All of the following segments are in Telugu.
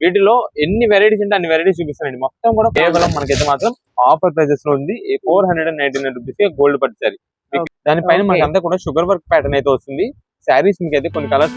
వీటిలో ఎన్ని వెరైటీస్ ఉంటే అన్ని వెరైటీస్ చూపిస్తానండి. మొత్తం కూడా కేవలం మనకైతే మాత్రం ఆఫర్ ప్రైజెస్లో ఉంది. Four hundred and ninety nine rupees gold పట్టు సారీ దానిపైన Okay. మనకి అంతా కూడా షుగర్ వర్క్ ప్యాటర్న్ అయితే వస్తుంది. శారీస్ మీకు అయితే కొన్ని కలర్స్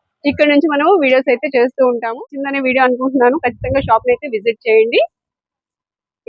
ఇక్కడ నుంచి మనము వీడియోస్ అయితే చేస్తూ ఉంటాము. చిన్ననే వీడియో అనుకుంటున్నాను. ఖచ్చితంగా షాప్ అయితే విజిట్ చేయండి.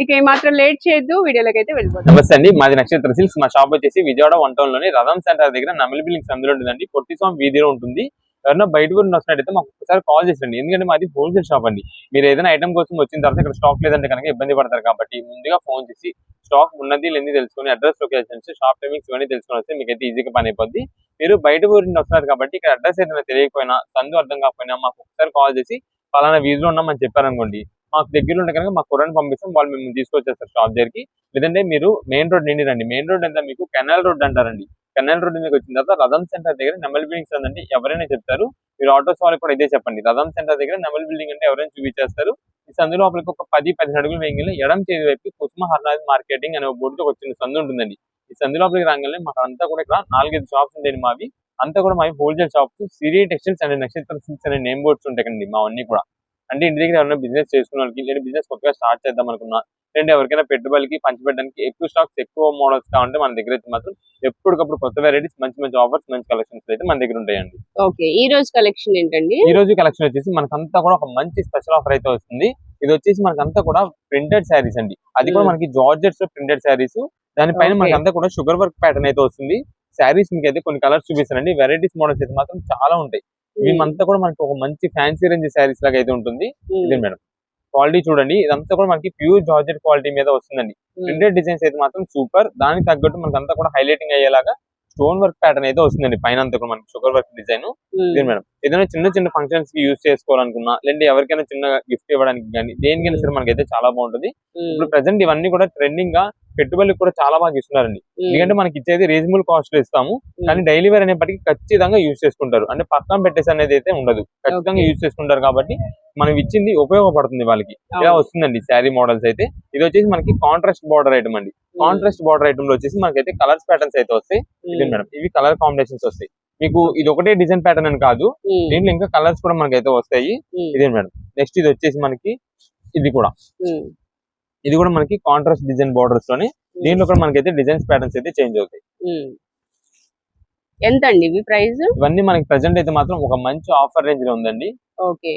ఇక ఏమాత్రం లేట్ చేయొద్దు. వీడియోలోకి అయితే వెళ్ళిపోతాం నమస్తే అండి. మాది నక్షత్ర సిల్క్స్. మా షాప్ వచ్చేసి విజయవాడ వన్ టౌన్లోని రథం సెంటర్ దగ్గర నమిలి బిల్డింగ్స్ అందులో ఉంటుందండి. పొట్టిస్వామి వీధిలో ఉంటుంది. ఎవరైనా బయట కూడా వస్తున్నట్టయితే మాకు ఒకసారి కాల్ చేసండి ఎందుకంటే మాది హోల్సేల్ షాప్ అండి. మీరు ఏదైనా ఐటమ్ కోసం వచ్చిన తర్వాత ఇక్కడ స్టాక్ లేదంటే కనుక ఇబ్బంది పడతారు కాబట్టి ముందుగా ఫోన్ చేసి స్టాక్ ఉన్నది లేని తెలుసుకొని అడ్రస్ లొకేషన్స్ షాప్ టైమింగ్స్ ఇవన్నీ తెలుసుకొని వస్తే మీకు అయితే ఈజీగా పని అయిపోద్ది. మీరు బయట ఊరి నుండి వస్తున్నారు కాబట్టి ఇక్కడ అడ్రస్ ఏదైనా తెలియకపోయినా సందు అర్థం కాకపోయినా మాకు ఒకసారి కాల్ చేసి పలానా వీధిలో ఉన్నామని చెప్పారనుకోండి మాకు దగ్గర ఉంటే కనుక మా కుర్రని పంపిస్తాం వాళ్ళు మేము తీసుకొచ్చేస్తారు షాప్ దగ్గరికి. లేదంటే మీరు మెయిన్ రోడ్ నిండి రండి. మెయిన్ రోడ్ అంతా మీకు? కెనాల్ రోడ్ అంటారండి. కెనాల్ రోడ్ మీకు వచ్చిన తర్వాత రథం సెంటర్ దగ్గర నెమల్ బిల్డింగ్స్ ఉందండి ఎవరైనా చెప్తారు. మీరు ఆటోస్ వాళ్ళకి కూడా ఇదే చెప్పండి. రథం సెంటర్ దగ్గర నెమల్ బిల్డింగ్ అంటే ఎవరైనా చూపించేస్తారు. ఈ సందు లోపలికి ఒక పది పదిహేను అడుగులు వేయంగా ఎడం చేతి వైపు కుసుమ హర్నాథ్ మార్కెటింగ్ అనే బోర్డుతో వచ్చిన సందు ఉంటుందండి. ఈ సందు లోపలికి రాగానే మాకు అంతా కూడా ఇక్కడ నాలుగైదు షాప్స్ ఉంటాయి మావి. అంతా కూడా మావి wholesale shops Siri textiles and Nakshatra silks అనే నేమ్ బోర్డ్స్ ఉంటాయి కండి మావన్నీ కూడా. అంటే ఇంటి దగ్గర ఎవరైనా బిజినెస్ చేసుకున్న వాళ్ళకి లేదా బిజినెస్ కొత్తగా స్టార్ట్ చేద్దాం అనుకున్నా లేదంటే ఎవరికైనా పెట్టుబడికి పంచిపెట్టడానికి ఎక్కువ స్టాక్స్ ఎక్కువ మోడల్స్ కావాలంటే మన దగ్గర అయితే మాత్రం ఎప్పటికప్పుడు కొత్త వెరైటీస్ మంచి మంచి ఆఫర్స్ మంచి కలెక్షన్స్ అయితే మన దగ్గర ఉంటాయండి. ఓకే ఈ రోజు కలెక్షన్ ఏంటండి? ఈ రోజు కలెక్షన్ వచ్చేసి మనకంతా కూడా ఒక మంచి స్పెషల్ ఆఫర్ అయితే వస్తుంది. ఇది వచ్చేసి మనకంతా కూడా ప్రింటెడ్ శారీస్ అండి. అది కూడా. మనకి జార్జెట్స్ ప్రింటెడ్ శారీస్ దానిపైన. మనకి అంతా కూడా షుగర్ వర్క్ ప్యాటర్న్ అయితే వస్తుంది. శారీస్ మీకు అయితే కొన్ని కలర్స్ చూపిస్తానండి. వెరైటీస్ మోడల్స్ అయితే మాత్రం చాలా ఉంటాయి. అంతా కూడా మనకి ఒక మంచి ఫ్యాన్సీ రేంజ్ శారీస్ లాగా అయితే ఉంటుంది. ఇదే మేడం. క్వాలిటీ చూడండి. ఇదంతా కూడా మనకి ప్యూర్ జార్జెట్ క్వాలిటీ మీద వస్తుందండి. ప్రింటెడ్ డిజైన్స్ అయితే మాత్రం సూపర్ దానికి తగ్గట్టు మనకి అంతా కూడా హైలైటింగ్ అయ్యేలాగా స్టోన్ వర్క్ ప్యాటర్న్ అయితే వస్తుందండి. పైన అంతా కూడా మనకి షుగర్ వర్క్ డిజైన్ మేడం. ఏదైనా చిన్న చిన్న ఫంక్షన్స్కి యూజ్ చేసుకోవాలనుకున్నా లేదంటే ఎవరికైనా చిన్న గిఫ్ట్ ఇవ్వడానికి కానీ దేనికైనా సరే మనకైతే చాలా బాగుంటుంది. ఇప్పుడు ప్రెసెంట్ ఇవన్నీ కూడా ట్రెండింగ్గా పెట్టుబడులకు కూడా చాలా బాగా ఇస్తున్నారండి. ఎందుకంటే మనకి ఇచ్చేది రీజనబుల్ కాస్ట్లో ఇస్తాము. కానీ డైలీ వేర్ అనేప్పటికీ ఖచ్చితంగా యూజ్ చేసుకుంటారు. అంటే పక్కన పెట్టేసి అనేది అయితే ఉండదు. ఖచ్చితంగా. యూజ్ చేసుకుంటారు కాబట్టి మనం ఇచ్చింది ఉపయోగపడుతుంది వాళ్ళకి. ఇలా వస్తుందండి శారీ మోడల్స్ అయితే. ఇది వచ్చేసి మనకి కాంట్రాస్ట్ బార్డర్ ఐటమ్ అండి. కాంట్రాస్ట్ బార్డర్ ఐటమ్లో వచ్చేసి మనకైతే కలర్స్ ప్యాటర్న్స్ అయితే వస్తాయి. ఇదే మేడం ఇవి కలర్ కాంబినేషన్స్ వస్తాయి. మీకు ఇది ఒకటే డిజైన్ ప్యాటర్న్ అని కాదు. దీంట్లో ఇంకా కలర్స్ కూడా మనకైతే వస్తాయి. ఇదే మేడం నెక్స్ట్ ఇది వచ్చేసి మనకి ఇది కూడా. ఇది కూడా మనకి కాంట్రాస్ట్ డిజైన్ బార్డర్స్లోనే. దీంట్లో కూడా మనకైతే డిజైన్స్ ప్యాటర్న్స్ అయితే చేంజ్ అవుతాయి. ఎంత అండి ఇవి ప్రైస్? ఇవన్నీ మనకి ప్రెసెంట్ అయితే మాత్రం ఒక మంచి ఆఫర్ రేంజ్లో ఉందండి. ఓకే.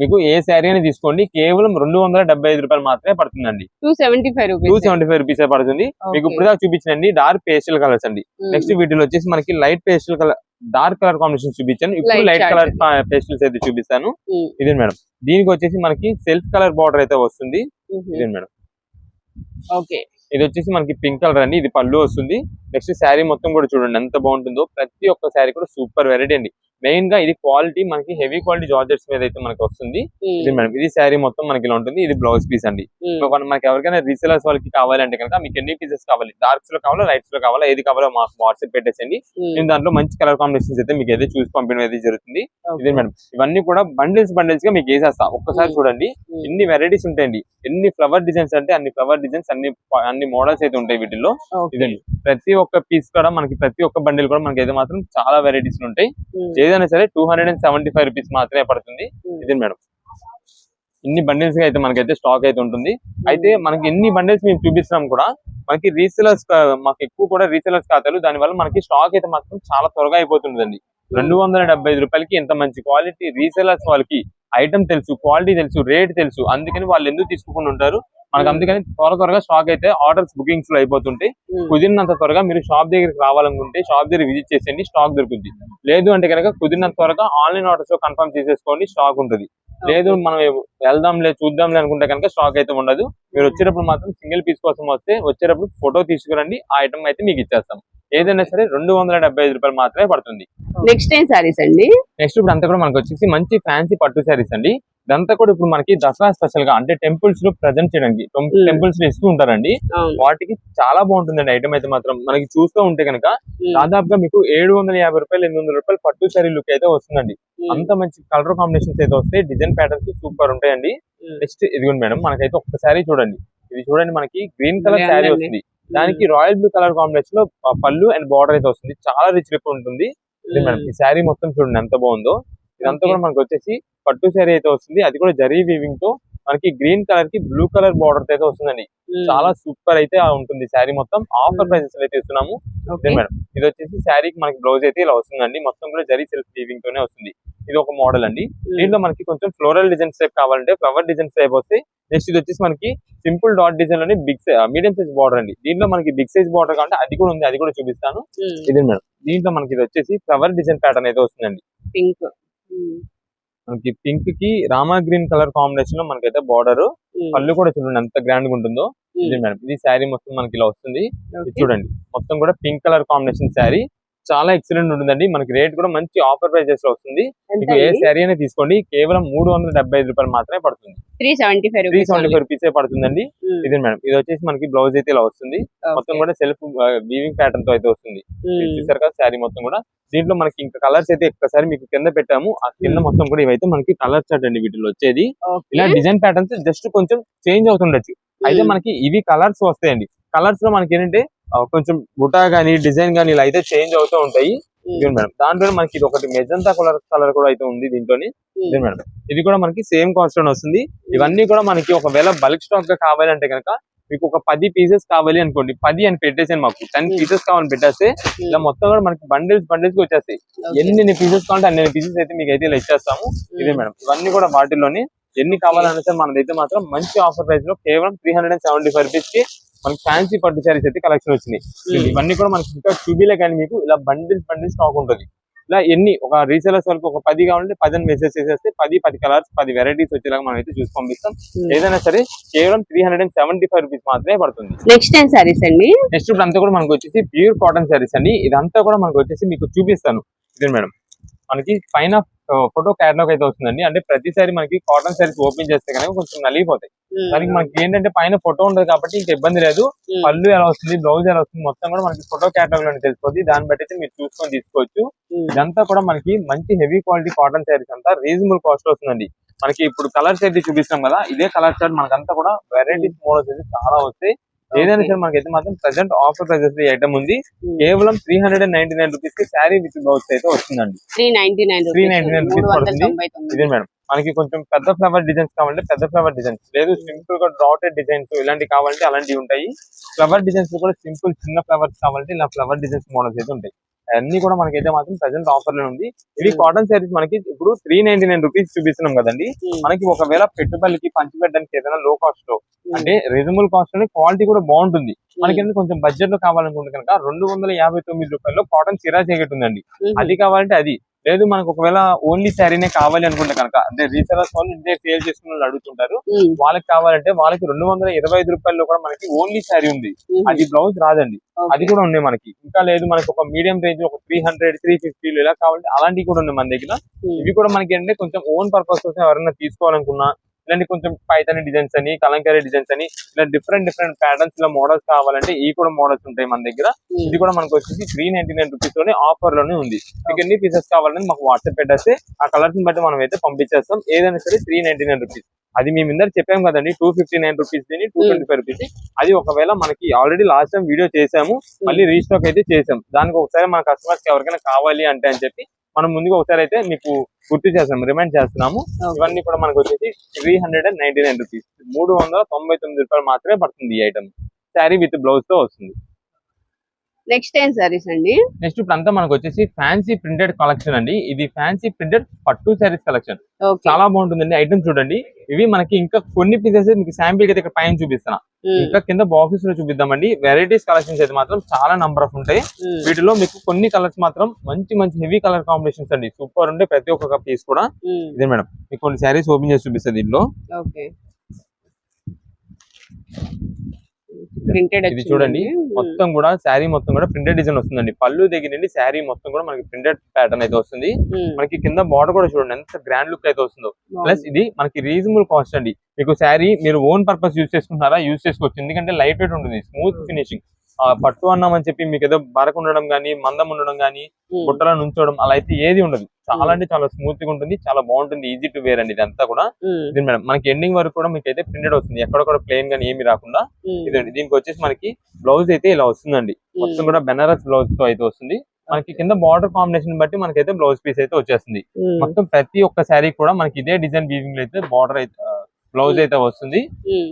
మీకు ఏ శారీ అని తీసుకోండి. కేవలం రెండు వందల డెబ్బై ఐదు రూపాయలు మాత్రమే పడుతుందండి. Two seventy five two seventy five rupees పడుతుంది. మీకు ఇప్పుడు దాకా చూపించండి డార్క్ పేస్టల్ కలర్స్ అండి. నెక్స్ట్ వీటిలో వచ్చేసి మనకి light pastel colour dark colour combination చూపించాను. ఇప్పుడు లైట్ కలర్ పేస్టల్స్ అయితే చూపిస్తాను. ఇదే మేడం. దీనికి వచ్చేసి మనకి సెల్ఫ్ కలర్ బార్డర్ అయితే వస్తుంది. ఇదే మేడం? ఓకే. ఇది వచ్చేసి మనకి పింక్ కలర్ అండి. ఇది పళ్ళు వస్తుంది. నెక్స్ట్ శారీ మొత్తం కూడా చూడండి ఎంత బాగుంటుందో. ప్రతి ఒక్క శారీ కూడా సూపర్ వెరైటీ అండి. మెయిన్గా ఇది క్వాలిటీ మనకి హెవీ క్వాలిటీ జార్జెట్స్ మీద అయితే మనకి వస్తుంది. ఇది మేడం ఇది శారీ మొత్తం మనకి ఇలా ఉంటుంది. ఇది బ్లౌజ్ పీస్ అండి. మన- మనకి ఎవరికైనా రీసెలర్స్ వాళ్ళకి కావాలంటే కనుక మీకు ఎన్ని పీసెస్ కావాలి? డార్క్స్లో కావాలా లైట్స్లో కావాలా? ఏది కావాలో మాకు వాట్సాప్ పెట్టేసండి నేను దాంట్లో మంచి కలర్ కాంబినేషన్స్ అయితే మీకు అయితే చూసి పంపడం అయితే జరుగుతుంది. ఇదే మేడం. ఇవన్నీ కూడా బండిల్స్ బండిల్స్గా మీకు వేసేస్తా. ఒక్కసారి Hmm. చూడండి. ఎన్ని వెరైటీస్ ఉంటాయండి. ఎన్ని ఫ్లవర్ డిజైన్స్ అంటే అన్ని ఫ్లవర్ డిజైన్స్ అన్ని అన్ని మోడల్స్ అయితే ఉంటాయి వీటిల్లో. ఇదండి. ప్రతి ఒక్క పీస్ కూడా మనకి ప్రతి ఒక్క బండిల్ కూడా మనకి అయితే మాత్రం చాలా వెరైటీస్ ఉంటాయి. ఏదైనా సరే two hundred and seventy five rupees మాత్రమే పడుతుంది. ఇదే మేడం. ఇన్ని బండిల్స్ అయితే మనకైతే స్టాక్ అయితే ఉంటుంది. అయితే మనకి ఎన్ని బండిల్స్ మేము చూపిస్తున్నాం కూడా మనకి రీసెలర్స్ మాకు ఎక్కువ కూడా రీసెలర్స్ ఖాతాలు దానివల్ల మనకి స్టాక్ అయితే మాత్రం చాలా త్వరగా అయిపోతుందండి. రెండు వందల డెబ్బై ఐదు రూపాయలకి ఇంత మంచి క్వాలిటీ రీసెలర్స్ వాళ్ళకి ఐటమ్ తెలుసు క్వాలిటీ తెలుసు రేట్ తెలుసు. అందుకని వాళ్ళు ఎందుకు తీసుకోకుండా ఉంటారు? మనకు అందుకని త్వర త్వరగా స్టాక్ అయితే ఆర్డర్స్ బుకింగ్స్లో అయిపోతుంటాయి. కుదిరినంత త్వరగా మీరు షాప్ దగ్గరికి రావాలనుకుంటే షాప్ దగ్గర విజిట్ చేసేయండి స్టాక్ దొరుకుతుంది లేదు అంటే కనుక కుదిరినంత త్వరగా ఆన్లైన్ ఆర్డర్స్లో కన్ఫర్మ్ చేసేసుకోండి స్టాక్ ఉంటుంది. లేదు మనం వెళ్దాంలే చూద్దాంలే అనుకుంటే కనుక స్టాక్ అయితే ఉండదు. మీరు వచ్చేటప్పుడు మాత్రం సింగిల్ పీస్ కోసం వస్తే వచ్చేటప్పుడు ఫోటో తీసుకురండి ఆ ఐటమ్ అయితే మీకు ఇచ్చేస్తాం. ఏదైనా సరే రెండు వందల డెబ్బై ఐదు రూపాయలు మాత్రమే పడుతుంది నెక్స్ట్ ఏం సారీస్ అండి నెక్స్ట్ ఇప్పుడు అంతా కూడా మనకి వచ్చేసి మంచి ఫ్యాన్సీ పట్టు శారీస్ అండి ఇదంతా కూడా ఇప్పుడు మనకి దసరా స్పెషల్గా అంటే టెంపుల్స్లో ప్రజెంట్ చేయడానికి టెంపుల్స్లో ఇస్తూ ఉంటారండి. వాటికి చాలా బాగుంటుందండి ఐటమ్ అయితే మాత్రం మనకి చూస్తూ ఉంటే కనుక. దాదాపుగా మీకు ఏడు వందల యాభై రూపాయలు ఎనిమిది వందల రూపాయలు పట్టు శారీ లుక్ అయితే వస్తుందండి. అంత మంచి కలర్ కాంబినేషన్స్ అయితే వస్తాయి డిజైన్ ప్యాటర్న్స్ సూపర్ ఉంటాయండి. నెక్స్ట్ ఇదిగోండి మేడం మనకైతే ఒక్క శారీ చూడండి ఇది చూడండి మనకి గ్రీన్ కలర్ శారీ. వస్తుంది దానికి రాయల్ బ్లూ కలర్ కాంబినేషన్లో పళ్ళు అండ్ బార్డర్ అయితే వస్తుంది. చాలా రిచ్ లుక్ ఉంటుంది. మేడం ఈ శారీ మొత్తం చూడండి ఎంత బాగుందో. ఇదంతా. కూడా మనకి వచ్చేసి పట్టు శారీ అయితే వస్తుంది. అది కూడా జరీ వీవింగ్తో మనకి గ్రీన్ కలర్కి బ్లూ కలర్ బార్డర్ అయితే వస్తుందండి. ఉమ్. చాలా సూపర్ అయితే ఉంటుంది శారీ మొత్తం. ఆఫర్ ప్రైసెస్ అయితే ఇస్తున్నాము. మేడం. ఇది వచ్చేసి శారీకి మనకి బ్లౌజ్ అయితే ఇలా వస్తుందండి. మొత్తం కూడా జరీ సెల్ఫ్ వీవింగ్ తోనే వస్తుంది. ఇది ఒక మోడల్ అండి. దీంట్లో మనకి కొంచెం ఫ్లోరల్ డిజైన్స్ టైప్ కావాలంటే ఫ్లవర్ డిజైన్స్ టైప్ వస్తాయి నెక్స్ట్ ఇది వచ్చేసి మనకి సింపుల్ డాట్ డిజైన్లోని బిగ్ మీడియం సైజ్ బార్డర్ అండి. దీంట్లో మనకి బిగ్ సైజ్ బార్డర్ కావాలంటే అది కూడా ఉంది అది కూడా చూపిస్తాను. ఉమ్. ఇదే మేడం. దీంట్లో మనకి ఇది వచ్చేసి ఫ్లవర్ డిజైన్ ప్యాటర్న్ అయితే వస్తుందండి. Pink um. మనకి పింక్కి రామా గ్రీన్ కలర్ కాంబినేషన్లో మనకైతే బార్డర్. పళ్ళు కూడా చూడండి ఎంత గ్రాండ్గా ఉంటుందో. ఇది మేడం ఇది శారీ మొత్తం మనకి ఇలా వస్తుంది. చూడండి. మొత్తం కూడా పింక్ కలర్ కాంబినేషన్ శారీ చాలా ఎక్సలెంట్ ఉంటుందండి. మనకి రేట్ కూడా మంచి ఆఫర్ ప్రైజెస్లో వస్తుంది. మీకు ఏ శారీ అయినా తీసుకోండి. కేవలం మూడు వందల డెబ్బై ఐదు రూపాయలు మాత్రమే పడుతుంది. Three seventy five three seventy five rupees పడుతుందండి. ఇది మేడం ఇది వచ్చేసి మనకి బ్లౌజ్ అయితే ఇలా వస్తుంది. మొత్తం కూడా సెల్ఫ్ వీవింగ్ ప్యాటర్న్తో అయితే వస్తుంది. ఇది చూసారు కదా శారీ మొత్తం కూడా. దీంట్లో మనకి ఇంకా కలర్స్ అయితే ఒక్కసారి మీకు కింద పెట్టాము. ఆ కింద Hmm. మొత్తం కూడా ఇవైతే మనకి కలర్ చార్ట్ అండి వీటిలో వచ్చేది. ఇలా డిజైన్ ప్యాటర్న్స్ జస్ట్ కొంచెం చేంజ్ అవుతుండొచ్చు. అయితే మనకి ఇవి కలర్స్ వస్తాయండి. కలర్స్లో మనకి ఏంటంటే కొంచెం బుటా గానీ డిజైన్ గానీ ఇలా అయితే చేంజ్ అవుతూ ఉంటాయి. మేడం? దాంట్లో మనకి ఇది ఒకటి మెజంతా కలర్ కలర్ కూడా అయితే ఉంది దీంట్లో ఇదే మేడం? ఇది కూడా మనకి సేమ్ కాస్ట్లోనే వస్తుంది. ఇవన్నీ కూడా మనకి ఒకవేళ బల్క్ స్టాక్గా కావాలంటే కనుక మీకు ఒక పది పీసెస్ కావాలి అనుకోండి. పది అని పెట్టేసాను మాకు. టెన్. పీసెస్ కావాలని పెట్టేస్తే ఇలా మొత్తం కూడా మనకి బండిల్స్ బండిల్స్ వచ్చేస్తాయి. ఎన్ని పీసెస్ కావాలంటే అన్ని పీసెస్ అయితే మీకు అయితే ఇలా ఇచ్చేస్తాము. ఇదే మేడం. ఇవన్నీ కూడా వాటిల్లోనే ఎన్ని కావాలన్నా సరే మనదైతే మాత్రం మంచి ఆఫర్ ప్రైస్లో కేవలం three hundred and seventy five రూపీస్కి మనకి ఫ్యాన్సీ పట్టు శారీస్ అయితే కలెక్షన్ వచ్చినాయి. ఇవన్నీ కూడా మనకి ఇంకా చూబీలే కానీ మీకు ఇలా బండిల్స్ బండిల్స్ స్టాక్ ఉంటుంది. ఇలా ఎన్ని ఒక రీసేలర్స్ వరకు ఒక పది కావాలంటే పది మెసేజ్ చేసేస్తే పది పది కలర్స్ పది వెరైటీస్ వచ్చేలాగా మనం అయితే చూసి పంపిస్తాం. ఏదైనా సరే కేవలం three hundred and seventy five rupees మాత్రమే పడుతుంది. నెక్స్ట్ ఏం సారీస్ అండి? నెక్స్ట్ ఇప్పుడు అంతా కూడా మనకు వచ్చేసి ప్యూర్ కాటన్ శారీస్ అండి. ఇదంతా కూడా మనకు వచ్చేసి మీకు చూపిస్తాను. ఇదే మేడం. మనకి పైన ఫోటో క్యాటలాగ్ అయితే వస్తుందండి. అంటే ప్రతిసారి మనకి కాటన్ శారీస్ ఓపెన్ చేస్తే కనుక కొంచెం నలిగిపోతాయి. దానికి మనకి ఏంటంటే పైన ఫోటో ఉండదు కాబట్టి ఇంకా ఇబ్బంది లేదు. పళ్ళు ఎలా వస్తుంది బ్లౌజ్ ఎలా వస్తుంది మొత్తం కూడా మనకి ఫోటో క్యాటలాగ్లో తెలిసిపోతుంది దాన్ని బట్టి అయితే మీరు చూసుకొని తీసుకోవచ్చు. ఇదంతా కూడా మనకి మంచి హెవీ క్వాలిటీ కాటన్ శారీస్ అంతా రీజనబుల్ కాస్ట్ వస్తుందండి. మనకి ఇప్పుడు కలర్స్ అయితే చూపిస్తాం కదా ఇదే కలర్ చార్ట్ మనకంతా కూడా వెరైటీస్ మోడల్స్ అయితే చాలా వస్తాయి. ఏదైనా సరే మనకైతే మాత్రం ప్రజెంట్ ఆఫర్ ప్రైజెస్ ఐటమ్ ఉంది. కేవలం three hundred and ninety nine రూపీస్కి శారీ విత్ బ్లౌజ్ అయితే వస్తుందండి. త్రీ నైన్టీ నైన్ 399 మూడు వందల పడుతుంది. తొంభై తొమ్మిది. ఇదే మేడం. మనకి కొంచెం పెద్ద ఫ్లవర్ డిజైన్స్ కావాలంటే పెద్ద ఫ్లవర్ డిజైన్స్ లేదు సింపుల్గా డాటెడ్ డిజైన్స్ ఇలాంటివి కావాలంటే అలాంటివి ఉంటాయి. ఫ్లవర్ డిజైన్స్ కూడా సింపుల్ చిన్న ఫ్లవర్స్ కావాలంటే ఇలా ఫ్లవర్ డిజైన్స్ మోడల్స్ అయితే ఉంటాయి. అన్ని కూడా మనకైతే మాత్రం ప్రజెంట్ ఆఫర్లో ఉంది. ఇవి Hmm. కాటన్ శారీస్ మనకి ఇప్పుడు త్రీ నైన్టీ నైన్ రూపీస్ చూపిస్తున్నాం కదండి. మనకి ఒకవేళ పెట్టుబడికి పంచి పెట్టడానికి ఏదైనా లో కాస్ట్లో అంటే రీజనబుల్ కాస్ట్లో క్వాలిటీ కూడా బాగుంటుంది. మనకి కొంచెం బడ్జెట్లో కావాలనుకుంటే కనుక రెండు వందల యాభై తొమ్మిది రూపాయల్లో కాటన్ సిరా జాకెట్ ఉందండి అది కావాలంటే అది. లేదు మనకు ఒకవేళ ఓన్లీ శారీనే కావాలి అనుకుంటే కనుక అంటే రీసెలర్స్ వాళ్ళు ఇంటే సేల్ చేసుకున్న వాళ్ళు అడుగుతుంటారు. వాళ్ళకి కావాలంటే వాళ్ళకి రెండు వందల ఇరవై ఐదు రూపాయల్లో కూడా మనకి ఓన్లీ శారీ ఉంది. అది బ్లౌజ్ రాదండి. అది కూడా ఉన్నాయి మనకి. ఇంకా లేదు మనకి ఒక మీడియం రేంజ్ ఒక త్రీ హండ్రెడ్ త్రీ ఫిఫ్టీ ఇలా కావాలంటే అలాంటివి కూడా ఉన్నాయి మన దగ్గర. ఇవి కూడా మనకి ఏంటంటే కొంచెం ఓన్ పర్పస్ కోసం ఎవరైనా తీసుకోవాలనుకున్నా ఇలాంటి కొంచెం పైతని డిజైన్స్ అని కలంకారీ డిజైన్స్ అని ఇలా డిఫరెంట్ డిఫరెంట్ ప్యాటర్న్స్లో మోడల్స్ కావాలంటే ఈ కూడా మోడల్స్ ఉంటాయి మన దగ్గర. ఇది కూడా మనకు వచ్చేసి త్రీ నైన్టీ నైన్ రూపీస్లోనే ఆఫర్లోనే ఉంది. మీకు ఎన్ని పీసెస్ కావాలని మాకు వాట్సాప్ పెట్టేస్తే ఆ కలర్స్ని బట్టి మనం అయితే పంపించేస్తాం. ఏదైనా సరే త్రీ నైన్టీ నైన్ రూపీస్ అది మేము ఇందరు చెప్పాం కదండి టూ ఫిఫ్టీ నైన్ రూపీస్ దీని టూ ట్వంటీ ఫైవ్ రూపీస్ అది ఒకవేళ మనకి ఆల్రెడీ లాస్ట్ టైం వీడియో చేసాము మళ్ళీ రీస్టాక్ అయితే చేసాం దానికి ఒకసారి మన కస్టమర్స్కి ఎవరికైనా కావాలి అంటే అని చెప్పి మనం ముందుగా ఒకసారి అయితే మీకు గుర్తు చేస్తాం రిమైండ్ చేస్తున్నాము. ఇవన్నీ కూడా మనకు వచ్చేసి three hundred and ninety nine rupees మూడు వందల తొంభై తొమ్మిది రూపాయలు మాత్రమే పడుతుంది ఈ ఐటమ్ శారీ విత్ బ్లౌజ్తో వస్తుంది. నెక్స్ట్ ఏం సారీస్ అండి? నెక్స్ట్ ఇప్పుడు అంతా మనకు వచ్చేసి ఫ్యాన్సీ ప్రింటెడ్ కలెక్షన్ అండి. ఇది ఫ్యాన్సీ ప్రింటెడ్ పట్టు శారీస్ కలెక్షన్ చాలా బాగుంటుందండి. ఐటమ్ చూడండి. ఇవి మనకి ఇంకా కొన్ని పీసెస్ మీకు శాంపిల్ అయితే ఇక్కడ పైన చూపిస్తున్నా. ఇంకా కింద బాక్సెస్లో చూపిద్దామండి. వెరైటీస్ కలెక్షన్స్ అయితే మాత్రం చాలా నంబర్ ఆఫ్ ఉంటాయి. వీటిలో మీకు కొన్ని కలర్స్ మాత్రం మంచి మంచి హెవీ కలర్ కాంబినేషన్స్ అండి. సూపర్ ఉండే ప్రతి ఒక్క పీస్ కూడా. ఇదే మేడం. మీకు కొన్ని శారీస్ ఓపెన్ చేసి చూపిస్తుంది దీంట్లో. ప్రింటెడ్ ఇది చూడండి మొత్తం కూడా శారీ మొత్తం కూడా ప్రింటెడ్ డిజైన్ వస్తుందండి. పళ్ళు దగ్గర నుండి శారీ మొత్తం కూడా మనకి ప్రింటెడ్ ప్యాటర్న్ అయితే వస్తుంది. మనకి కింద బార్డర్ కూడా చూడండి ఎంత గ్రాండ్ లుక్ అయితే వస్తుందో. ప్లస్ ఇది మనకి రీజనబుల్ కాస్ట్ అండి. మీకు శారీ మీరు ఓన్ పర్పస్ యూస్ చేసుకుంటారా యూస్ చేసుకోవచ్చు. ఎందుకంటే లైట్ వెయిట్ ఉంటుంది స్మూత్ ఫినిషింగ్ పట్టు అన్నామని చెప్పి మీకు ఏదో బరకు ఉండడం కానీ మందం ఉండడం కానీ బుట్టలో నుంచోవడం అలా అయితే ఏది ఉండదు. చాలా అంటే చాలా స్మూత్గా ఉంటుంది చాలా బాగుంటుంది ఈజీ టు వేర్ అండి ఇదంతా కూడా. ఇది మేడం మనకి ఎండింగ్ వరకు కూడా మీకు అయితే ప్రింటెడ్ వస్తుంది. ఎక్కడొక్కడ ప్లేన్ గానీ ఏమి రాకుండా. ఇదండి దీనికి వచ్చేసి మనకి బ్లౌజ్ అయితే ఇలా వస్తుందండి. మొత్తం కూడా బెనారస్ బ్లౌజ్తో అయితే వస్తుంది. మనకి కింద బార్డర్ కాంబినేషన్ బట్టి మనకైతే బ్లౌజ్ పీస్ అయితే వచ్చేస్తుంది. మొత్తం ప్రతి ఒక్క శారీ కూడా మనకి ఇదే డిజైన్ వీవింగ్ అయితే బార్డర్ అయితే బ్లౌజ్ అయితే వస్తుంది.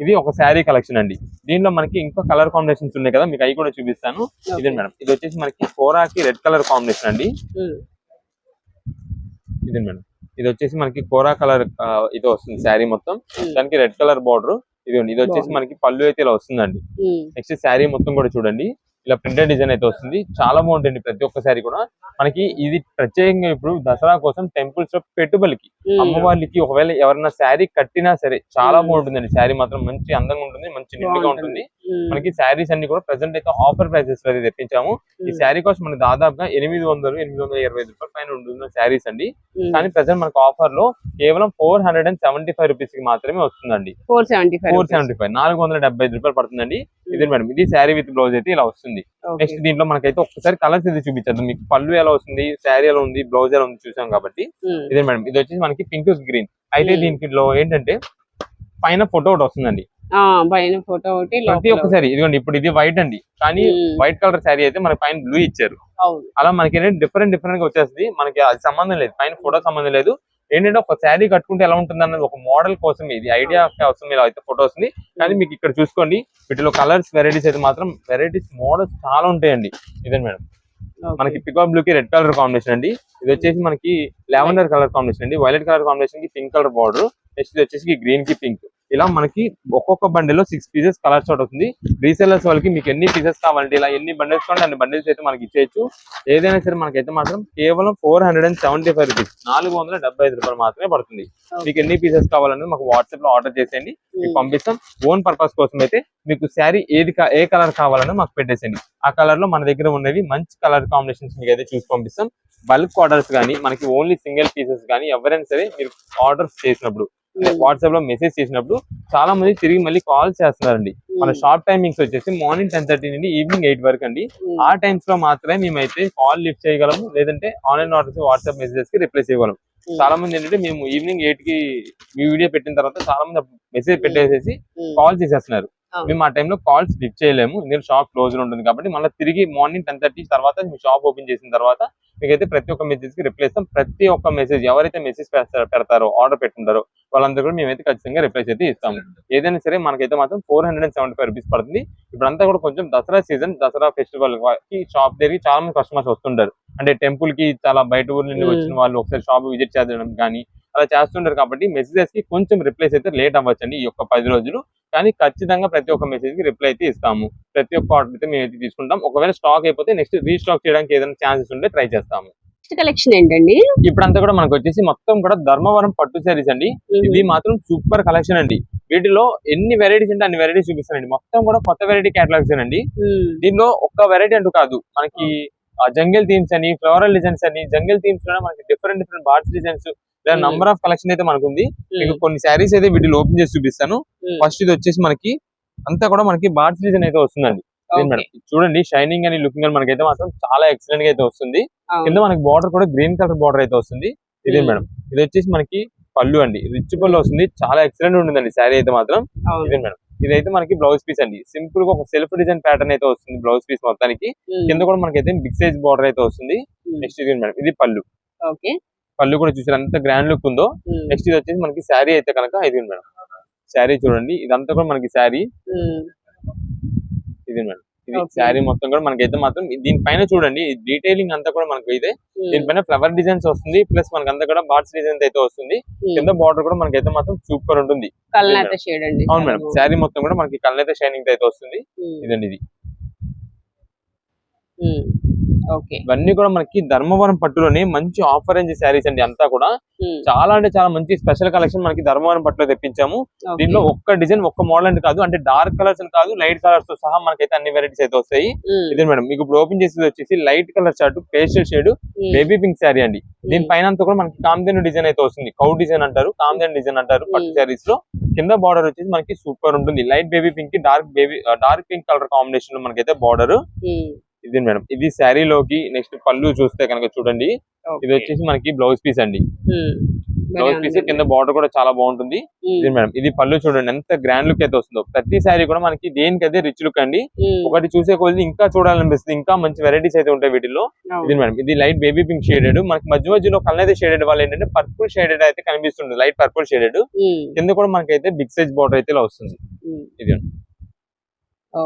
ఇది ఒక శారీ కలెక్షన్ అండి. దీనిలో మనకి ఇంకా కలర్ కాంబినేషన్స్ ఉన్నాయి కదా మీకు అవి కూడా చూపిస్తాను. ఇదే మేడం. ఇది వచ్చేసి మనకి కోరాకి రెడ్ కలర్ కాంబినేషన్ అండి. ఇది మేడం. ఇది వచ్చేసి మనకి కోరా కలర్ ఇది వస్తుంది శారీ మొత్తం. దానికి రెడ్ కలర్ బార్డర్. ఇది ఇది వచ్చేసి. మనకి పళ్ళు అయితే ఇలా వస్తుందండి. నెక్స్ట్ శారీ మొత్తం కూడా చూడండి. ఇలా ప్రింటెడ్ డిజైన్ అయితే వస్తుంది. చాలా బాగుంటుంది ప్రతి ఒక్క శారీ కూడా. మనకి ఇది ప్రత్యేకంగా ఇప్పుడు దసరా కోసం టెంపుల్స్లో పెట్టుబడికి అమ్మవారికి ఒకవేళ ఎవరైనా శారీ కట్టినా సరే చాలా. బాగుంటుందండి. శారీ మాత్రం మంచి అందంగా ఉంటుంది మంచి నిండుగా ఉంటుంది. మనకి శారీస్ అన్ని కూడా ప్రెసెంట్ అయితే ఆఫర్ ప్రైసెస్లో అయితే తెప్పించాము. ఈ శారీ కాస్ట్ మనకి దాదాపుగా ఎనిమిది వందలు ఎనిమిది వందల ఇరవై ఐదు రూపాయల పైన ఉంటుంది శారీస్ అండి. కానీ ప్రెసెంట్ మనకు ఆఫర్లో కేవలం four hundred and seventy five రూపీస్కి మాత్రమే వస్తుందండి. Four seventy five four seventy five నాలుగు వందల డెబ్బై ఐదు రూపాయలు పడుతుందండి. ఇది మేడం ఇది శారీ విత్ బ్లౌజ్ అయితే ఇలా వస్తుంది. నెక్స్ట్ దీంట్లో మనకైతే ఒక్కసారి కలర్స్ ఇది చూపించదు మీకు పళ్ళు ఎలా వస్తుంది శారీ ఎలా ఉంది బ్లౌజ్ ఎలా ఉంది చూసాం కాబట్టి. ఇదే మేడం ఇది వచ్చేసి మనకి పింక్ గ్రీన్ అయితే. దీంట్లో ఏంటంటే పైన ఫోటో ఒకటి వస్తుందండి. పైన ఫోటో ఒకటి ప్రతి ఒక్కసారి ఇదిగోండి ఇప్పుడు ఇది వైట్ అండి. కానీ. వైట్ కలర్ శారీ అయితే మనకి పైన బ్లూ ఇచ్చారు. అలా మనకి ఏంటంటే డిఫరెంట్ డిఫరెంట్గా వచ్చేస్తుంది. మనకి అది సంబంధం లేదు. పైన ఫోటో సంబంధం లేదు. ఏంటంటే ఒక శారీ కట్టుకుంటే ఎలా ఉంటుంది అన్నది ఒక మోడల్ కోసం ఇది ఐడియా కోసం ఇలా అయితే ఫోటో వస్తుంది కానీ మీకు ఇక్కడ చూసుకోండి వీటిలో కలర్స్ వెరైటీస్ అయితే మాత్రం వెరైటీస్ మోడల్స్ చాలా ఉంటాయండి. ఇదే మేడం. మనకి పికాక్ బ్లూ కి రెడ్ కలర్ కాంబినేషన్ అండి. ఇది వచ్చేసి మనకి లావెండర్ కలర్ కాంబినేషన్ అండి. వైలెట్ కలర్ కాంబినేషన్కి పింక్ కలర్ బార్డర్ నెక్స్ట్ ఇది వచ్చేసి గ్రీన్కి పింక్ ఇలా మనకి ఒక్కొక్క బండిల్లో సిక్స్ పీసెస్ కలర్స్ అవుట్ అవుతుంది రీసెల్లర్స్ వాళ్ళకి మీకు ఎన్ని పీసెస్ కావాలంటే ఇలా ఎన్ని బండిల్స్ కావాలంటే అన్ని బండిల్స్ అయితే మనకి ఇచ్చేయచ్చు. ఏదైనా సరే మనకైతే మాత్రం కేవలం four hundred and seventy five rupees నాలుగు వందల డెబ్బై ఐదు రూపాయలు మాత్రమే పడుతుంది. మీకు ఎన్ని పీసెస్ కావాలనేది మాకు వాట్సాప్లో ఆర్డర్ చేసేయండి. మీకు పంపిస్తాం. ఓన్ పర్పస్ కోసం అయితే మీకు శారీ ఏది ఏ కలర్ కావాలన్నా మాకు పెట్టేసేయండి. ఆ కలర్లో మన దగ్గర ఉన్నవి మంచి కలర్ కాంబినేషన్స్ మీకు అయితే చూసి పంపిస్తాం. బల్క్ ఆర్డర్స్ కానీ మనకి ఓన్లీ సింగిల్ పీసెస్ కానీ ఎవరైనా సరే మీరు ఆర్డర్స్ చేసినప్పుడు వాట్సాప్లో మెసేజ్ చేసినప్పుడు చాలా మంది తిరిగి మళ్ళీ కాల్ చేస్తున్నారండి. మన షాప్ టైమింగ్స్ వచ్చేసి మార్నింగ్ టెన్ థర్టీ నుండి ఈవినింగ్ ఎయిట్ వరకు అండి. ఆ టైమ్స్లో మాత్రమే మేమైతే కాల్ లిఫ్ట్ చేయగలము లేదంటే ఆన్లైన్ ఆర్డర్స్ వాట్సాప్ మెసేజెస్కి రిప్లై చేయగలం చాలా మంది ఏంటంటే మేము ఈవినింగ్ ఎయిట్కి మీ వీడియో పెట్టిన తర్వాత చాలా మంది మెసేజ్ పెట్టేసేసి కాల్ చేసేస్తున్నారు. మేము ఆ టైంలో కాల్స్ లిఫ్ట్ చేయలేము. ఎందుకంటే షాప్ క్లోజ్ ఉంటుంది కాబట్టి మళ్ళీ తిరిగి మార్నింగ్ టెన్ థర్టీ తర్వాత మీ షాప్ ఓపెన్ చేసిన తర్వాత మీకైతే ప్రతి ఒక్క మెసేజ్కి రిప్లై ఇస్తాం. ప్రతి ఒక్క మెసేజ్ ఎవరైతే మెసేజ్ పెడతారో ఆర్డర్ పెట్టుంటారో వాళ్ళందరూ కూడా మేమైతే ఖచ్చితంగా రిప్లైస్ అయితే ఇస్తాము. ఏదైనా సరే మనకైతే మాత్రం four hundred and seventy five rupees పడుతుంది. ఇప్పుడంతా కూడా కొంచెం దసరా సీజన్ దసరా ఫెస్టివల్కి షాప్ దగ్గరికి చాలా మంది కస్టమర్స్ వస్తుంటారు. అంటే టెంపుల్కి చాలా బయట ఊరు నుండి. వచ్చిన వాళ్ళు ఒకసారి షాప్ విజిట్ చేయడం కానీ అలా చేస్తుంటారు కాబట్టి మెసేజెస్కి కొంచెం రిప్లైస్ అయితే లేట్ అవ్వచ్చండి ఈ యొక్క పది రోజులు. కానీ ఖచ్చితంగా ప్రతి ఒక్క మెసేజ్కి రిప్లై అయితే ఇస్తాము. ప్రతి ఒక్క ఆర్డర్ అయితే మేము అయితే తీసుకుంటాం. ఒకవేళ స్టాక్ అయిపోతే నెక్స్ట్ రీస్టాక్ చేయడానికి ఏదైనా ఛాన్సెస్ ఉంటే ట్రై చేస్తాము. నెక్స్ట్ కలెక్షన్ ఏంటండి? ఇప్పుడంతా కూడా మనకు వచ్చేసి మొత్తం కూడా ధర్మవరం పట్టు శారీస్ అండి. ఇది మాత్రం సూపర్ కలెక్షన్ అండి. వీటిలో ఎన్ని వెరైటీస్ అంటే అన్ని వెరైటీస్ చూపిస్తానండి. మొత్తం కూడా కొత్త వెరైటీ కేటలాగ్స్ అండి. దీనిలో ఒక్క వెరైటీ అంటూ కాదు. మనకి జంగిల్ థీమ్స్ అని ఫ్లవరల్ డిజైన్స్ అని జంగిల్ థీమ్స్లో మనకి డిఫరెంట్ డిఫరెంట్ బార్డ్స్ డిజైన్స్ ఇలా. నంబర్ ఆఫ్ కలెక్షన్ అయితే మనకు ఉంది మీకు కొన్ని శారీస్ అయితే వీటిలో ఓపెన్ చేసి చూపిస్తాను. ఫస్ట్ ఇది వచ్చేసి మనకి అంతా కూడా మనకి బార్డ్స్ డిజైన్ అయితే వస్తుందండి. చూడండి షైనింగ్ అని లుకింగ్ అని మనకైతే మాత్రం చాలా ఎక్సలెంట్గా అయితే వస్తుంది. కింద మనకి బార్డర్ కూడా గ్రీన్ కలర్ బార్డర్ అయితే వస్తుంది. ఇదే. మేడం. ఇది వచ్చేసి మనకి పళ్ళు అండి. రిచ్ పళ్ళు వస్తుంది. చాలా ఎక్సలెంట్ ఉంటుందండి శారీ అయితే మాత్రం. ఇదే మేడం. ఇదైతే మనకి బ్లౌజ్ పీస్ అండి. సింపుల్గా ఒక సెల్ఫ్ డిజైన్ ప్యాటర్న్ అయితే వస్తుంది బ్లౌజ్ పీస్ మొత్తానికి. కింద కూడా మనకైతే బిగ్ సైజ్ బార్డర్ అయితే వస్తుంది. నెక్స్ట్ ఇది మేడం. ఇది పళ్ళు. ఓకే. పళ్ళు కూడా చూసారు. ఎంత గ్రాండ్ లుక్ ఉందో. నెక్స్ట్ ఇది వచ్చేసి మనకి శారీ అయితే కనుక ఇది మేడం. శారీ చూడండి. ఇదంతా కూడా మనకి శారీ. ఇది మేడం. ఇది. శారీ మొత్తం కూడా మనకైతే మాత్రం దీనిపైన చూడండి. డీటెయిలింగ్ అంతా కూడా మనకి అయితే దీనిపైన ఫ్లవర్ డిజైన్స్ వస్తుంది. ప్లస్ మనకి అంతా కూడా బార్డ్స్ డిజైన్స్ అయితే వస్తుంది. కింద బార్డర్ కూడా మనకైతే మాత్రం సూపర్ ఉంటుంది. అవును మేడం. శారీ మొత్తం కూడా మనకి కళ్ళైతే షైనింగ్ అయితే వస్తుంది. ఇదండి ఇది. ఇవన్నీ కూడా మనకి ధర్మవరం పట్టులోని మంచి ఆఫర్ రేంజ్ శారీస్ అండి అంతా కూడా. చాలా అంటే చాలా మంచి స్పెషల్ కలెక్షన్ మనకి ధర్మవరం పట్టులో తెప్పించాము. దీంట్లో ఒక్క డిజైన్ ఒక్క మోడల్ అంటే కాదు అంటే డార్క్ కలర్స్ అని కాదు లైట్ కలర్స్తో సహా మనకైతే అన్ని వెరైటీస్ అయితే వస్తాయి. ఇదే మేడం మీకు ఇప్పుడు ఓపెన్ చేసేది వచ్చేసి light colour shirt pastel shade baby pink sari అండి. దీని పైన అంతా కూడా మనకి కామధేను డిజైన్ అయితే వస్తుంది. కౌ డిజైన్ అంటారు కామధేను డిజైన్ అంటారు పట్టు. శారీస్లో. కింద బార్డర్ వచ్చేసి మనకి సూపర్ ఉంటుంది. Light baby pink dark baby dark pink colour కాంబినేషన్లో మనకైతే బార్డర్ ఇది మేడం. ఇది శారీ లోకి నెక్స్ట్ పళ్ళు చూస్తే కనుక చూడండి. ఇది వచ్చేసి మనకి బ్లౌజ్ పీస్ అండి. బ్లౌజ్ పీస్ కింద బార్డర్ కూడా చాలా బాగుంటుంది. ఇది మేడం. ఇది పళ్ళు చూడండి. ఎంత గ్రాండ్ లుక్ అయితే వస్తుందో. ప్రతి శారీ కూడా మనకి దేనికైతే రిచ్ లుక్ అండి ఒకటి చూసే కొద్ది ఇంకా చూడాలనిపిస్తుంది. ఇంకా మంచి వెరైటీస్ అయితే ఉంటాయి వీటిలో ఇది మేడం. ఇది లైట్ బేబీ పింక్ షేడెడ్ మనకి మధ్య మధ్యలో కలర్ అయితే షేడెడ్ వాళ్ళు ఏంటంటే పర్పుల్ షేడెడ్ అయితే కనిపిస్తుంది లైట్ పర్పుల్ షేడెడ్ కింద కూడా మనకైతే బిగ్ సైజ్ బార్డర్ అయితే ఇలా వస్తుంది. ఇది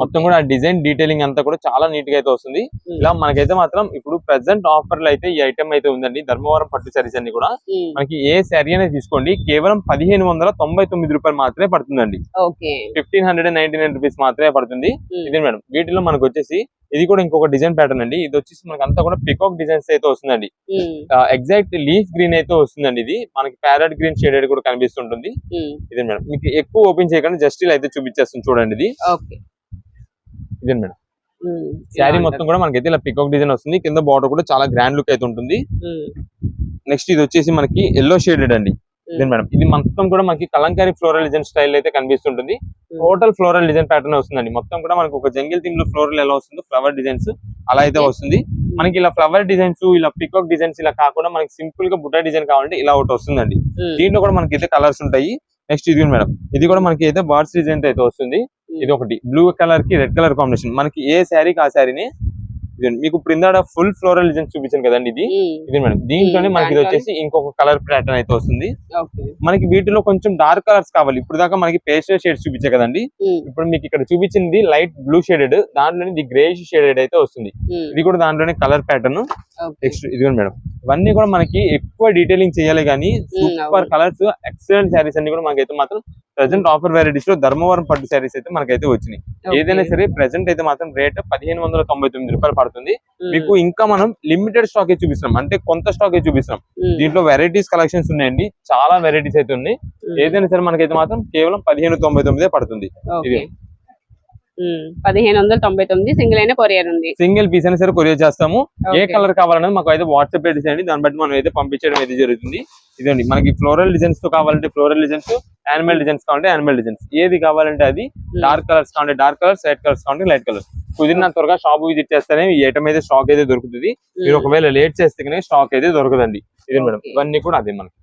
మొత్తం కూడా డిజైన్ డీటెయిలింగ్ అంతా కూడా చాలా నీట్గా అయితే వస్తుంది. ఇలా మనకైతే మాత్రం ఇప్పుడు ప్రెసెంట్ ఆఫర్లు అయితే ఈ ఐటమ్ అయితే ఉందండి. ధర్మవరం పట్టు సారీస్ అన్ని కూడా. మనకి ఏ శారీ అనేది తీసుకోండి. కేవలం పదిహేను వందల తొంభై తొమ్మిది రూపాయలు మాత్రమే పడుతుందండి. Fifteen hundred ninety nine rupees మాత్రమే పడుతుంది. ఇది మేడం వీటిలో మనకు వచ్చేసి ఇది కూడా ఇంకొక డిజైన్ ప్యాటర్న్ అండి. ఇది వచ్చేసి మనకి అంతా కూడా పికాక్ డిజైన్స్ అయితే వస్తుందండి. ఎగ్జాక్ట్ లీఫ్ గ్రీన్ అయితే వస్తుందండి ఇది. మనకి ప్యారెట్ గ్రీన్ షేడెడ్ కూడా కనిపిస్తుంటుంది. ఇది మేడం మీకు ఎక్కువ ఓపెన్ చేయకుండా జస్ట్ ఇలా అయితే చూపించేస్తుంది చూడండి ఇది. ఇదే మేడం. శారీ మొత్తం కూడా మనకైతే ఇలా పికాక్ డిజైన్ వస్తుంది. కింద బార్డర్ కూడా చాలా గ్రాండ్ లుక్ అయితే ఉంటుంది. నెక్స్ట్ ఇది వచ్చేసి మనకి ఎల్లో షేడెడ్ అండి. మేడం. ఇది మొత్తం కూడా మనకి కలంకారీ ఫ్లోరల్ డిజైన్ స్టైల్ అయితే కనిపిస్తుంటుంది. టోటల్ ఫ్లోరల్ డిజైన్ ప్యాటర్న్ వస్తుందండి. మొత్తం కూడా మనకి ఒక జంగిల్ థీమ్లో ఫ్లోరల్ ఎలా వస్తుందో ఫ్లవర్ డిజైన్స్ అలా అయితే వస్తుంది. మనకి ఇలా ఫ్లవర్ డిజైన్స్ ఇలా పికాక్ డిజైన్స్ ఇలా కాకుండా మనకి సింపుల్గా బుట్ట డిజైన్ కావాలంటే ఇలా ఒకటి వస్తుందండి. దీంట్లో కూడా మనకి అయితే కలర్స్ ఉంటాయి. నెక్స్ట్ ఇది మేడం. ఇది కూడా మనకి అయితే బార్డ్స్ డిజైన్ అయితే వస్తుంది. ఇది ఒకటి బ్లూ కలర్కి రెడ్ కలర్ కాంబినేషన్ మనకి ఏ శారీకి ఆ శారీని ఇదండి. మీకు ఇప్పుడు ఇందాక ఫుల్ ఫ్లోరల్ డిజైన్ చూపించాను కదండి ఇది. ఇది మేడం దీంట్లోనే మనకి ఇది వచ్చేసి ఇంకొక కలర్ ప్యాటర్న్ అయితే వస్తుంది. మనకి వీటిలో కొంచెం డార్క్ కలర్స్ కావాలి. ఇప్పుడు దాకా మనకి పేస్టల్ షేడ్స్ చూపించే కదండి. ఇప్పుడు మీకు ఇక్కడ చూపించింది లైట్ బ్లూ షేడెడ్ దాంట్లోనే ఇది గ్రేష్ షేడెడ్ అయితే వస్తుంది. ఇది కూడా దాంట్లోనే కలర్ ప్యాటర్న్ నెక్స్ట్ ఇది మేడం. ఇవన్నీ కూడా మనకి ఎక్కువ డీటెయిలింగ్ చేయాలి కానీ సూపర్. కలర్స్ ఎక్సలెంట్ శారీస్ అన్ని కూడా మనకైతే మాత్రం ప్రెసెంట్ ఆఫర్ వెరైటీస్లో ధర్మవరం పట్టు శారీస్ అయితే మనకైతే వచ్చినాయి. ఏదైనా సరే ప్రెసెంట్ అయితే మాత్రం రేట్ పదిహేను వందల తొంభై తొమ్మిది రూపాయలు పడుతుంది. మీకు ఇంకా మనం లిమిటెడ్ స్టాక్ చూపిస్తున్నాం. అంటే కొంత స్టాక్ చూపిస్తున్నాం. దీంట్లో వెరైటీస్ కలెక్షన్స్ ఉన్నాయండి. చాలా వెరైటీస్ అయితే ఉన్నాయి. ఏదైనా సరే మనకైతే మాత్రం కేవలం పదిహేను తొంభై తొమ్మిదే పడుతుంది. పదిహేను వందల తొంభై తొమ్మిది సింగిల్ అయిన కొరియర్ ఉంది. సింగిల్ పీస్ అయినా సరే కొరియర్ చేస్తాము. ఏ. కలర్ కావాలనేది మాకు అయితే వాట్సాప్ చేయండి. దాన్ని బట్టి మనం అయితే పంపించడం అయితే జరుగుతుంది. ఇదండి మనకి ఫ్లోరల్ డిజైన్స్తో కావాలంటే ఫ్లోరల్ డిజైన్స్ యానిమల్ డిజైన్స్ కావాలంటే యానిమల్ డిజైన్స్ ఏది కావాలంటే అది డార్క్ కలర్స్ కావాలంటే డార్క్ కలర్స్ లైట్ కలర్స్ కావాలంటే లైట్ కలర్స్ కుదిరినంత త్వరగా షాప్ విజిట్ చేస్తేనే ఈ ఐటమ్ అయితే స్టాక్ అయితే దొరుకుతుంది. మీరు ఒకవేళ లేట్ చేస్తే స్టాక్ అయితే దొరకదండి. ఇది మేడం. ఇవన్నీ కూడా అదే మనకి.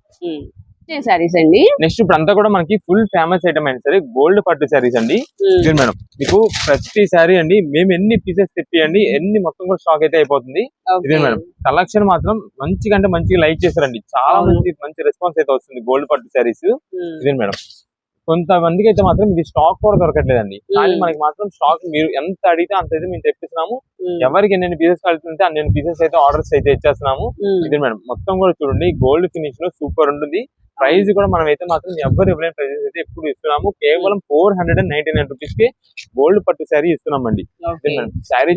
సారీస్ అండి. నెక్స్ట్ ఇప్పుడు అంతా కూడా మనకి ఫుల్ ఫేమస్ ఐటమ్ అయినా సరే. గోల్డ్ పట్టు శారీస్ అండి. ఇది మేడం మీకు ప్రతి శారీ అండి మేము ఎన్ని పీసెస్ తెప్పియండి ఎన్ని మొత్తం కూడా స్టాక్ అయితే అయిపోతుంది. ఇదే మేడం కలెక్షన్ మాత్రం మంచిగా అంటే మంచిగా లైక్ చేశారండి. చాలా అవును. మంచి మంచి రెస్పాన్స్ అయితే వస్తుంది గోల్డ్ పట్టు శారీస్ ఇదే మేడం కొంతమందికి అయితే మాత్రం ఇది స్టాక్ కూడా దొరకట్లేదండి. కానీ Hmm. మనకి మాత్రం స్టాక్ మీరు ఎంత అడిగితే అంత అయితే మేము తెప్పిస్తున్నాము. ఎవరికి ఎన్ని పీసెస్ కలుగుతుంటే అన్ని పీసెస్ అయితే ఆర్డర్స్ అయితే ఇచ్చేస్తున్నాము. ఇది మేడం మొత్తం కూడా చూడండి గోల్డ్ ఫినిష్లో సూపర్ ఉంటుంది. ప్రైస్ కూడా మనం అయితే మాత్రం ఎవరు ఇవ్వలేని ప్రైజెస్ అయితే ఎప్పుడు ఇస్తున్నాము. కేవలం four hundred and ninety nine రూపీస్కి గోల్డ్ పట్టు శారీ ఇస్తున్నామండి. శారీ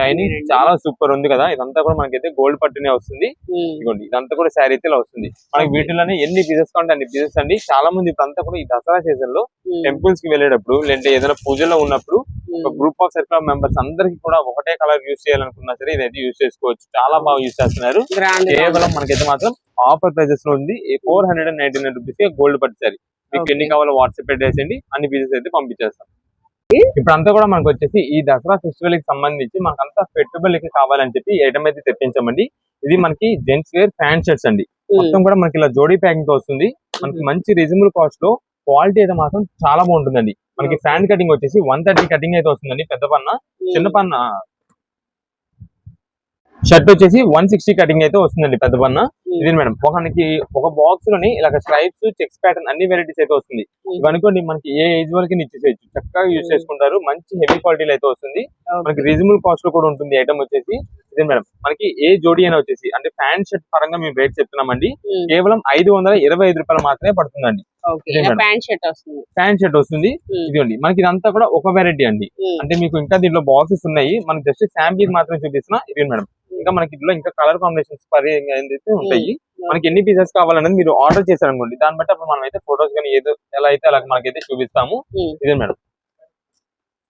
షైనింగ్ చాలా సూపర్ ఉంది కదా. ఇదంతా కూడా మనకైతే గోల్డ్ పట్టునే వస్తుంది. ఇదిగోండి ఇదంతా కూడా శారీ అయితే వస్తుంది. మనకి. వీటిలోనే ఎన్ని పీసెస్ కావాలంటే అన్ని పీసెస్ అండి. చాలా మంది ఇప్పుడంతా కూడా ఈ దసరా సీజన్లో టెంపుల్స్కి వెళ్ళేటప్పుడు లేదంటే ఏదైనా పూజలో ఉన్నప్పుడు ఒక గ్రూప్ ఆఫ్ సర్కిల్ మెంబర్స్ అందరికి కూడా ఒకటే కలర్ యూస్ చేయాలనుకున్నా సరే ఇదైతే యూస్ చేసుకోవచ్చు. చాలా బాగా యూస్ చేస్తున్నారు. కేవలం మనకైతే మాత్రం ఆఫర్ ప్రైజెస్లో ఉంది. Four hundred and ninety nine rupees gold పట్టారు మీకు. ఎన్ని కావాలో వాట్సాప్ పెట్టేసేయండి అన్ని పీసెస్ అయితే పంపించేస్తాం. ఇప్పుడు అంతా కూడా మనకు వచ్చేసి ఈ దసరా ఫెస్టివల్కి సంబంధించి మనకంతా పెట్టుబడికి కావాలని చెప్పి ఐటమ్ అయితే తెప్పించామండి. ఇది మనకి జెంట్స్ వేర్ ఫ్యాన్ షర్ట్స్ అండి. మొత్తం కూడా మనకి ఇలా జోడీ ప్యాకింగ్తో వస్తుంది. మనకి మంచి రీజనబుల్ కాస్ట్లో క్వాలిటీ అయితే మాత్రం చాలా బాగుంటుందండి. మనకి ఫ్యాన్ కటింగ్ వచ్చేసి వన్ థర్టీ కటింగ్ అయితే వస్తుందండి. పెద్ద పన్న చిన్న పన్న షర్ట్ వచ్చేసి వన్ సిక్స్టీ కటింగ్ అయితే వస్తుందండి పెద్ద పన్న ఇది మేడం ఒకనికి ఒక బాక్స్లోని ఇలా స్ట్రైప్స్ చెక్స్ ప్యాటర్న్ అన్ని వెరైటీస్ అయితే వస్తుంది. Hmm. ఇవి అనుకోండి మనకి ఏ ఏజ్ వరకు ఇచ్చేసేయచ్చు. చక్కగా యూజ్ Hmm. చేసుకుంటారు. మంచి హెవీ క్వాలిటీలో అయితే వస్తుంది. మనకి రీజనబుల్ కాస్ట్లో కూడా ఉంటుంది ఐటమ్ వచ్చేసి. ఇదే మేడం మనకి ఏ జోడీ అని వచ్చేసి అంటే ప్యాంట్ షర్ట్ పరంగా మేము రేట్ చెప్తున్నామండి. కేవలం ఐదు వందల ఇరవై ఐదు రూపాయలు మాత్రమే పడుతుందండి. ప్యాంట్ షర్ట్ వస్తుంది. ప్యాంట్ షర్ట్ వస్తుంది. Hmm. ఇదిగోండి మనకి ఇదంతా కూడా ఒక వెరైటీ అండి. Hmm. అంటే మీకు ఇంకా దీంట్లో బాక్సెస్ ఉన్నాయి. మనకి జస్ట్ శాంపిల్ మాత్రమే చూపిస్తున్నా. ఇది మేడం. ఇంకా మనకి ఇందులో ఇంకా కలర్ కాంబినేషన్స్ ఏదైతే ఉంటాయి. మనకి ఎన్ని పీసెస్ కావాలనేది మీరు ఆర్డర్ చేశారనుకోండి దాన్ని బట్టి అప్పుడు మనం అయితే ఫొటోస్ కానీ ఏదో ఎలా అయితే అలా మనకైతే చూపిస్తాము. ఇదే మేడం.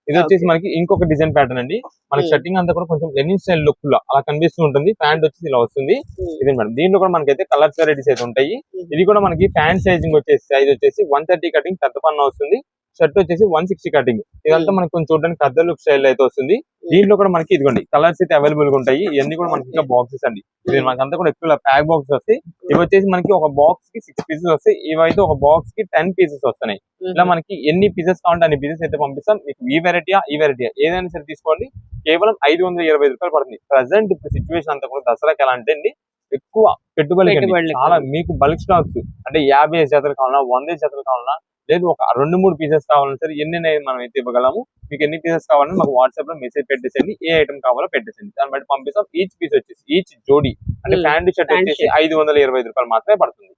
ఇది వచ్చేసి మనకి ఇంకొక డిజైన్ ప్యాటర్న్ అండి. మనకి. షర్టింగ్ అంతా కూడా కొంచెం లెనిన్ స్టైల్ లుక్లో అలా కనిపిస్తూ ఉంటుంది. ప్యాంట్ వచ్చేసి ఇలా వస్తుంది. ఇదే మేడం. దీంట్లో కూడా మనకైతే కలర్స్ వెరైటీస్ అయితే ఉంటాయి. ఇది కూడా మనకి ప్యాంట్ సైజింగ్ వచ్చేసి సైజ్ వచ్చేసి వన్ థర్టీ కటింగ్ పెద్ద పన్న వస్తుంది. షర్ట్ వచ్చేసి వన్ సిక్స్టీ కటింగ్. ఇదంతా Hmm. మనకి కొంచెం చూడడానికి పెద్ద లుక్ స్టైల్ అయితే వస్తుంది. దీంట్లో కూడా మనకి ఇదిగోండి కలర్స్ అయితే అవైలబుల్గా ఉంటాయి. ఇవన్నీ కూడా మనకి ఇంకా బాక్సెస్ అండి. ఇది మనకి అంతా కూడా ఎక్కువ ప్యాక్ బాక్స్ వస్తాయి. ఇవి వచ్చేసి మనకి ఒక బాక్స్కి సిక్స్ పీసెస్ వస్తాయి. ఇవైతే ఒక బాక్స్కి టెన్ పీసెస్ వస్తున్నాయి. ఇలా మనకి ఎన్ని పీసెస్ కావాలంటే అన్ని పీసెస్ అయితే పంపిస్తాం. మీకు ఈ వెరైటీయా ఈ వెరైటీయా ఏదైనా సరే తీసుకోండి. కేవలం ఐదు వందల ఇరవై రూపాయలు పడుతుంది. ప్రజెంట్ ఇప్పుడు సిచ్యువేషన్ అంతా కూడా దసరాకి ఎలా అంటే అండి ఎక్కువ పెట్టుబడి. చాలా మీకు బల్క్ స్టాక్స్ అంటే యాభై జతలు కావాలన్నా వంద జతలు కావాలన్నా లేదు ఒక రెండు మూడు పీసెస్ కావాలన్నా సరే ఎన్ని మనం అయితే ఇవ్వగలము? మీకు ఎన్ని పీసెస్ కావాలని మాకు వాట్సాప్లో మెసేజ్ పెట్టేసండి ఏ ఐటమ్ కావాలో పెట్టేసండి దాన్ని బట్టి పంపిస్తాం. ఈచ్ పీస్ వచ్చేసి ఈచ్ జోడీ అంటే Hmm. ప్యాంట్ షర్ట్ వచ్చేసి ఐదు వందల ఇరవై ఐదు రూపాయలు మాత్రమే పడుతుంది.